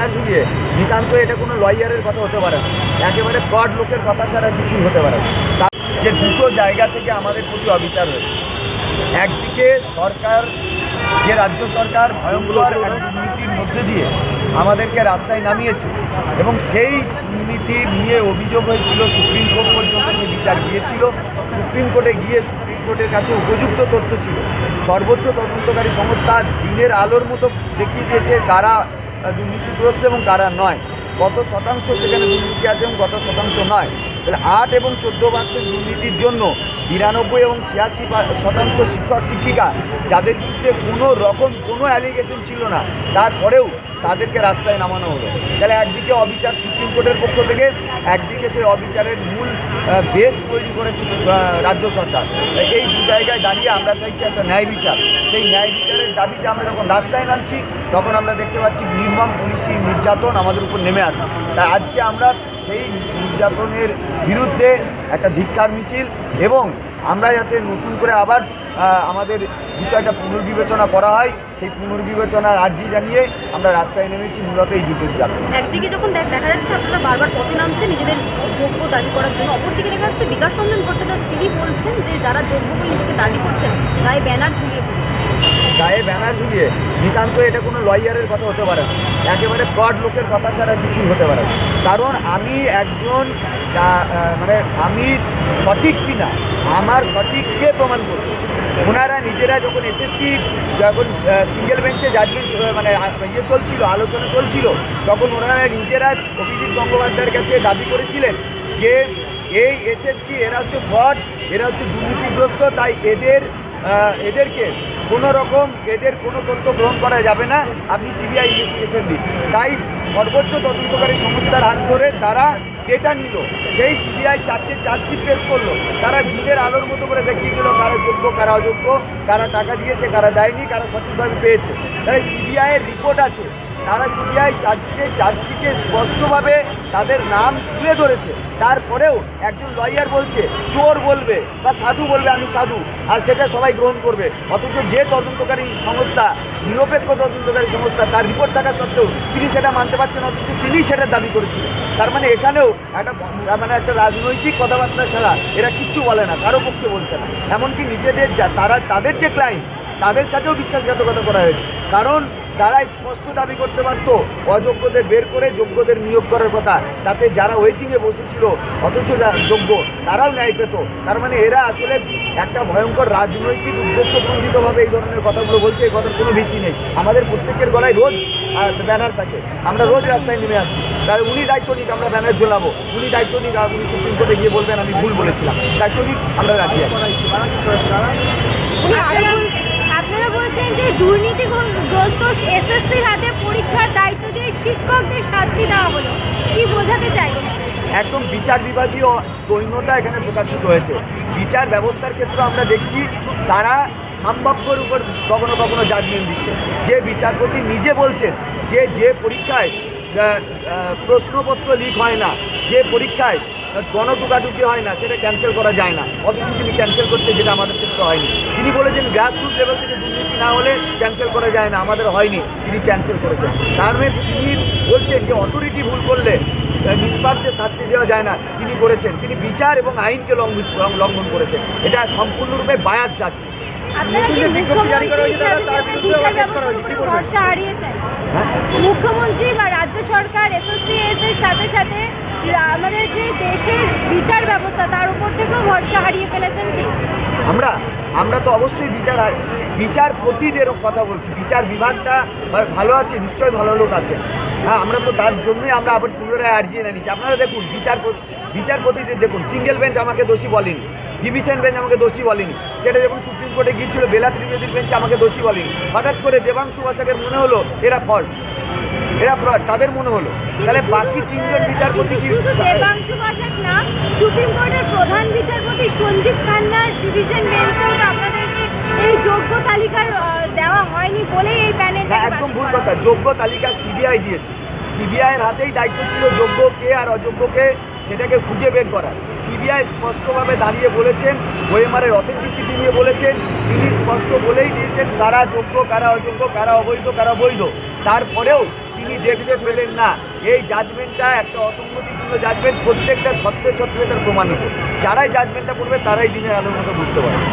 Banner ঝুলিয়ে নিতান্ত এটা কোনো লয়ারের কথা হতে পারে না। একেবারে ফ্রড লোকের কথা ছাড়া কিছুই হতে পারে না। যে দুটো জায়গা থেকে আমাদের প্রতি অবিচার হয়েছে। একদিকে সরকার যে রাজ্য সরকার ভয়ঙ্কর দুর্নীতির মধ্যে দিয়ে আমাদেরকে রাস্তায় নামিয়েছে এবং সেই দুর্নীতি নিয়ে অভিযোগ হয়েছিল সুপ্রিম কোর্ট পর্যন্ত সেই বিচার গিয়েছিল। সুপ্রিম কোর্টে গিয়ে সুপ্রিম কোর্টের কাছে উপযুক্ত তথ্য ছিল। সর্বোচ্চ তদন্তকারী সংস্থা দিনের আলোর মতো দেখিয়ে দিয়েছে আহ, দুর্নীতিগ্রস্ত এবং কারা নয়। কত শতাংশ সেখানে দুর্নীতি আছে এবং কত শতাংশ নয়। তাহলে আট এবং চোদ্দ পার্সেন্ট দুর্নীতির জন্য বিরানব্বই এবং ছিয়াশি শতাংশ শিক্ষক, শিক্ষিকা, যাদের বিরুদ্ধে কোনো রকম কোনো অ্যালিগেশন ছিল না। তারপরেও তাদেরকে রাস্তায় নামানো হলো। তাহলে একদিকে অবিচার সুপ্রিম কোর্টের পক্ষ থেকে, একদিকে সেই অবিচারের মূল বেস তৈরি করেছে রাজ্য সরকার। এই দু জায়গায় দাঁড়িয়ে আমরা চাইছি একটা ন্যায় বিচার। সেই ন্যায় বিচারের দাবিতে আমরা যখন রাস্তায় নামছি, তখন আমরা দেখতে পাচ্ছি নির্মম পুলিশি নির্যাতন আমাদের উপর নেমে আসে তাই আজকে আমরা সেই নির্যাতনের বিরুদ্ধে একটা ধিক্কার মিছিল এবং আমরা যাতে নতুন করে আবার আমাদের বিষয়টা পুনর্বিবেচনা করা হয়, সেই পুনর্বিবেচনার আর্জি জানিয়ে আমরা রাস্তায় নেমেছি, মূলত এই দুটো জায়গা একদিকে যখন দেখ যাচ্ছে আপনারা বারবার পথে নামছে নিজেদের যোগ্য দাবি করার জন্য। অপরদিকে দেখা যাচ্ছে বিকাশ রঞ্জন ভট্টাচার্য, তিনি বলছেন যে যারা যোগ্য বলে নিজেকে দাবি করছেন গায়ে ব্যানার ঝুলিয়ে গায়ে ব্যানার ঝুলিয়ে নিতান্ত এটা কোনো লয়ারের কথা হতে পারে না। একেবারে ফ্রড লোকের কথা ছাড়া কিছুই হতে পারে না। কারণ আমি একজন মানে আমি সঠিক কিনা, আমার সঠিক কে প্রমাণ করবে? ওনারা নিজেরা যখন এসএসসি, যখন সিঙ্গেল বেঞ্চে জাজমেন্ট মানে ইয়ে চলছিল, আলোচনা চলছিল, তখন ওনারা নিজেরা অভিজিৎ গঙ্গোপাধ্যায়ের কাছে দাবি করেছিলেন যে, এই এসএসসি এরা হচ্ছে ফ্রড, এরা হচ্ছে দুর্নীতিগ্রস্ত, তাই এদের এদেরকে কোনো রকম এদের কোনো তথ্য গ্রহণ করা যাবে না। আপনি সিবিআই ইনভেস্টিগেশন দিন। তাই সর্বোচ্চ তদন্তকারী সংস্থার হাত ধরে তারা ডেটা নিল। সেই সিবিআই চারটে চার্জশিট পেশ করল। তারা দিনের আলোর মতো করে দেখিয়ে দিল কারা যোগ্য, কারা অযোগ্য, কারা টাকা দিয়েছে, কারা দেয়নি, কারা সঠিকভাবে পেয়েছে। তাই সিবিআইয়ের রিপোর্ট আছে। তারা সিবিআই চারটে চার্জশিটে স্পষ্টভাবে তাদের নাম তুলে ধরেছে। তারপরেও একজন লয়ার বলছে, চোর বলবে বা সাধু বলবে, আমি সাধু। আর সেটা সবাই গ্রহণ করবে। অথচ যে তদন্তকারী সংস্থা, নিরপেক্ষ তদন্তকারী সংস্থা, তার রিপোর্ট থাকা সত্ত্বেও তিনি সেটা মানতে পারছেন অথচ তিনি সেটা দাবি করেছিলেন। তার মানে এখানেও একটা মানে একটা রাজনৈতিক কথাবার্তা ছাড়া এরা কিচ্ছু বলে না, কারও পক্ষে বলছে না। এমনকি নিজেদের যা, তারা, তাদের যে ক্লায়েন্ট তাদের সাথেও বিশ্বাসঘাতকতা করা হয়েছে। কারণ তারা স্পষ্ট দাবি করতে পারত অযোগ্যদের বের করে যোগ্যদের নিয়োগ করার কথা। তাতে যারা ওয়েটিংয়ে বসেছিল অথচ যোগ্য তারাও ন্যায় পেত। তার মানে এরা আসলে একটা ভয়ঙ্কর রাজনৈতিক উদ্দেশ্যপ্রণোদিতভাবে এই ধরনের কথাগুলো বলছে এই কথার কোনো ভিত্তি নেই। আমাদের প্রত্যেকের গলায় রোজ ব্যানার থাকে। আমরা রোজ রাস্তায় নেমে আসছি। তাহলে উনি দায়িত্ব নিক আমরা ব্যানার ঝোলাবো। উনি দায়িত্ব নিক উনি সুপ্রিম কোর্টে গিয়ে বলবেন আমি ভুল বলেছিলাম। দায়িত্ব নিক আমরা রাজি আছি উনি আরও আপনারা আপনারা বলছেন যে দুর্নীতিগ্রস্ত এসএসসির হাতে পরীক্ষার দায়িত্ব দিয়ে শিক্ষকদের শাস্তি দেওয়া হলো। কি বোঝাতে চাইছেন? একদম বিচার বিভাগীয় দৈন্যতা এখানে প্রকাশিত হয়েছে। বিচার ব্যবস্থার ক্ষেত্রে আমরা দেখছি তারা সম্ভাব্যর উপর কখনো কখনো জাজমেন্ট দিচ্ছে। যে বিচারপতি নিজে বলছেন যে যে পরীক্ষায় প্রশ্নপত্র লিক হয় না, যে পরীক্ষায় গণটুকাটুকি হয় না, সেটা ক্যান্সেল করা যায় না। অথচ তিনি ক্যান্সেল করছে যেটা আমাদের ক্ষেত্রে হয়নি। তিনি বলেছেন গ্রাসরুট লেভেল থেকে দুর্নীতি না হলে ক্যান্সেল করা যায় না আমাদের হয়নি তিনি ক্যান্সেল করেছেন। তার মানে তিনি বলছেন যে অথরিটি ভুল করলে নিষ্পাপকে শাস্তি দেওয়া যায় না তিনি করেছেন। তিনি বিচার এবং আইনকে লঙ্ঘন লঙ্ঘন করেছেন। এটা সম্পূর্ণরূপে বায়াস জাতি। মুখ্যমন্ত্রী হ্যাঁ? মুখ্যমন্ত্রী বা রাজ্য সরকার এসোসিয়েট এর সাথে সাথে আমাদের যে দেশের বিচার ব্যবস্থা তার উপর থেকেও ভরসা হারিয়ে ফেলেছেন কি? আমরা আমরা তো অবশ্যই বিচার বিচারপতিদের কথা বলছি। বিচার বিভাগটা ভালো আছে নিশ্চয়ই ভালো লোক আছে। হ্যাঁ আমরা তো তার জন্যই আমরা আবার পুনরায় আর্জিয়ে নিচ্ছি আপনারা দেখুন বিচারপতি বিচারপতিদের দেখুন সিঙ্গেল বেঞ্চ আমাকে দোষী বলেনি ডিভিশন বেঞ্চ আমাকে দোষী বলেনি। সেটা যখন সুপ্রিম কোর্টে গিয়েছিল বেলা ত্রিবেদীর বেঞ্চ আমাকে দোষী বলেনি। হঠাৎ করে দেবাংশু বাসাকের মনে হলো এরা ফল্ট এরা fraud, তাদের মনে হলো। তাহলে বাকি তিনজন বিচারপতি কি সুপ্রিম কোর্টের প্রধান বিচারপতি সঞ্জীব খান্নার ডিভিশন বেঞ্চেও তো আপনাদেরকে এই যোগ্য তালিকার দেওয়া হয়নি বলেই এই প্যানেল একদম ভুল কথা। যোগ্য তালিকা সিবিআই দিয়েছে। সিবিআইয়ের হাতেই দায়িত্ব ছিল যোগ্য কে আর অযোগ্যকে সেটাকে খুঁজে বের করা। সিবিআই স্পষ্টভাবে দাঁড়িয়ে বলেছেন ওএমআরের অথেন্টিসিটি নিয়ে বলেছেন তিনি স্পষ্ট বলেই দিয়েছেন কারা যোগ্য কারা অযোগ্য কারা অবৈধ কারা বৈধ। তারপরেও আপনি দেখতে পেলেন না, এই জাজমেন্টটা একটা অসঙ্গতিপূর্ণ জাজমেন্ট প্রত্যেকটা ছত্রে ছত্রে তার প্রমাণিত যারাই জাজমেন্টটা করবে, তারাই দিনের আলোর মতো বুঝতে পারবে।